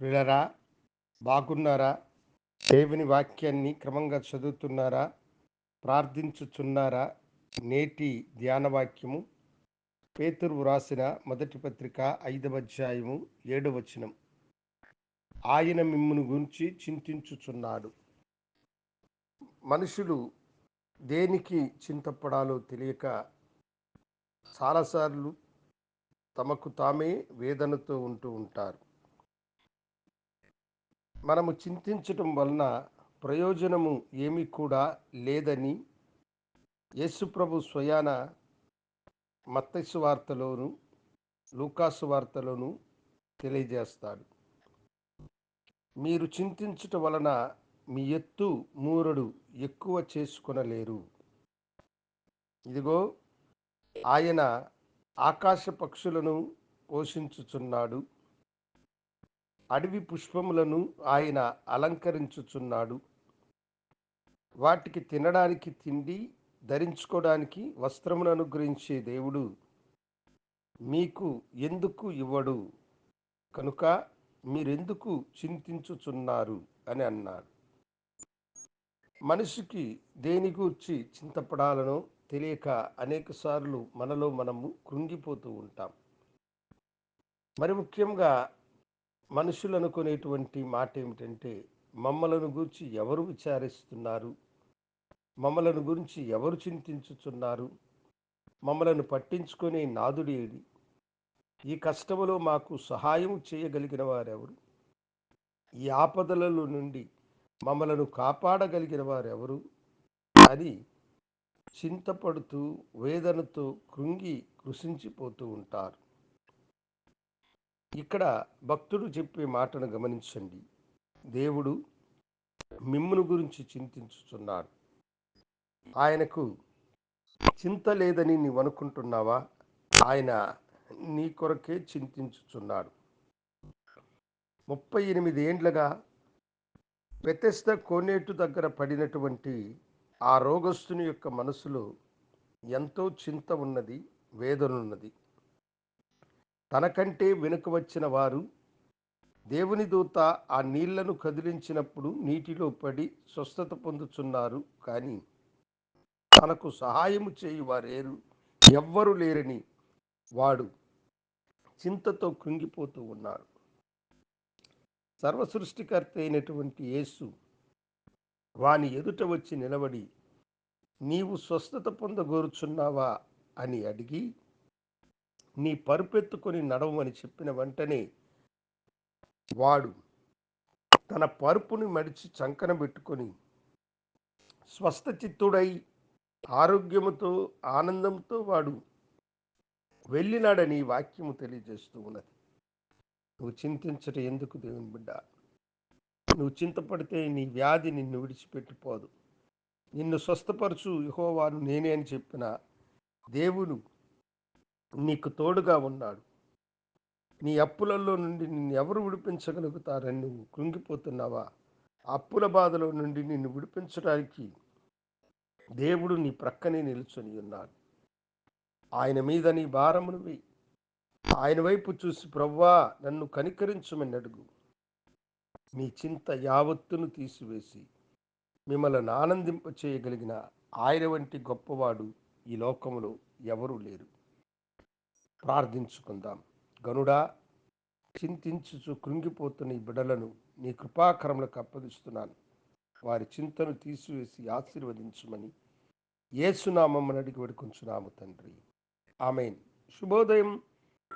ప్రియులరా బాగున్నారా? దేవుని వాక్యాన్ని క్రమంగా చదువుతున్నారా? ప్రార్థించుచున్నారా? నేటి ధ్యానవాక్యము పేతురు వ్రాసిన మొదటి పత్రిక ఐదవ అధ్యాయము ఏడవ వచనం. ఆయన మిమ్మును గురించి చింతించుచున్నాడు. మనుషులు దేనికి చింతపడాలో తెలియక చాలాసార్లు తమకు తామే వేదనతో ఉంటూ ఉంటారు. మనము చింతించటం వలన ప్రయోజనము ఏమి కూడా లేదని యేసుప్రభు స్వయాన మత్తస్సు వార్తలోను లూకాసు వార్తలోను తెలియజేస్తాడు. మీరు చింతించటం వలన మీ ఎత్తు మూరడు ఎక్కువ చేసుకొనలేరు. ఇదిగో ఆయన ఆకాశ పక్షులను పోషించుచున్నాడు. అడవి పుష్పములను ఆయన అలంకరించుచున్నాడు. వాటికి తినడానికి తిండి ధరించుకోవడానికి వస్త్రమును అనుగ్రహించే దేవుడు మీకు ఎందుకు ఇవ్వడు? కనుక మీరెందుకు చింతించుచున్నారు? అని అన్నాడు. మనిషికి దేని గూర్చి చింతపడాలనో తెలియక అనేకసార్లు మనలో మనము కృంగిపోతూ ఉంటాం. మరి ముఖ్యంగా మనుషులు అనుకునేటువంటి మాట ఏమిటంటే మమ్మలను గురించి ఎవరు విచారిస్తున్నారు? మమ్మలను గురించి ఎవరు చింతించుచున్నారు? మమ్మలను పట్టించుకునే నాదుడేడి ఈ కష్టములో మాకు సహాయం చేయగలిగిన వారెవరు? ఈ ఆపదలలో నుండి మమ్మలను కాపాడగలిగిన వారెవరు? అని చింతపడుతూ వేదనతో కృంగి కృషించిపోతూ ఉంటారు. ఇక్కడ భక్తుడు చెప్పే మాటను గమనించండి. దేవుడు మిమ్మును గురించి చింతించుచున్నాడు. ఆయనకు చింత లేదని నీవు అనుకుంటున్నావా ఆయన నీ కొరకే చింతించుచున్నాడు. ముప్పై ఎనిమిది ఏండ్లుగా పెతెస్త కోనేటు దగ్గర పడినటువంటి ఆ రోగస్తుని యొక్క మనసులో ఎంతో చింత ఉన్నది వేదన ఉన్నది తనకంటే వెనుక వచ్చిన వారు దేవుని దూత ఆ నీళ్ళను కదిలించినప్పుడు నీటిలో పడి స్వస్థత పొందుచున్నారు. కానీ తనకు సహాయము చేయువారేరు ఎవ్వరు లేరని వాడు చింతతో కృంగిపోతూ ఉన్నాడు సర్వసృష్టికర్త అయినటువంటి యేసు వాని ఎదుట వచ్చి నిలబడి నీవు స్వస్థత పొందగోరుచున్నావా? అని అడిగి నీ పరుపెత్తుకొని నడవమని చెప్పిన వెంటనే వాడు తన పరుపుని మడిచి చంకన పెట్టుకొని స్వస్థ చిత్తుడై ఆరోగ్యముతో ఆనందంతో వాడు వెళ్ళినాడని వాక్యము తెలియజేస్తూ ఉన్నది. నువ్వు చింతించట ఎందుకు దేవుని బిడ్డ? నువ్వు చింతపడితే నీ వ్యాధి నిన్ను విడిచిపెట్టిపోదు. నిన్ను స్వస్థపరచు యహోవాను నేనే అని చెప్పిన దేవుడు నీకు తోడుగా ఉన్నాడు. నీ అప్పులలో నుండి నిన్ను ఎవరు విడిపించగలుగుతారని నువ్వు కృంగిపోతున్నావా? అప్పుల బాధలో నుండి నిన్ను విడిపించడానికి దేవుడు నీ ప్రక్కనే నిలుచొని ఉన్నాడు. ఆయన మీద నీ భారమును వెయ్యి ఆయన వైపు చూసి ప్రవ్వా నన్ను కనికరించమని అడుగు. మీ చింత యావత్తును తీసివేసి మిమ్మల్ని ఆనందింప చేయగలిగిన ఆయన వంటి గొప్పవాడు ఈ లోకములో ఎవరూ లేరు. ప్రార్థించుకుందాం. గనుడా చింతించుచు కృంగిపోతున్న ఈ బిడలను నీ కృపాకరములకు అప్పగిస్తున్నాను. వారి చింతను తీసివేసి ఆశీర్వదించమని ఏసునామమ్మని అడిగి వేడుకుంటున్నాము తండ్రి. ఆమెన్. శుభోదయం.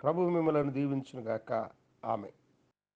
ప్రభు మిమ్మలను దీవించునుగాక. ఆమె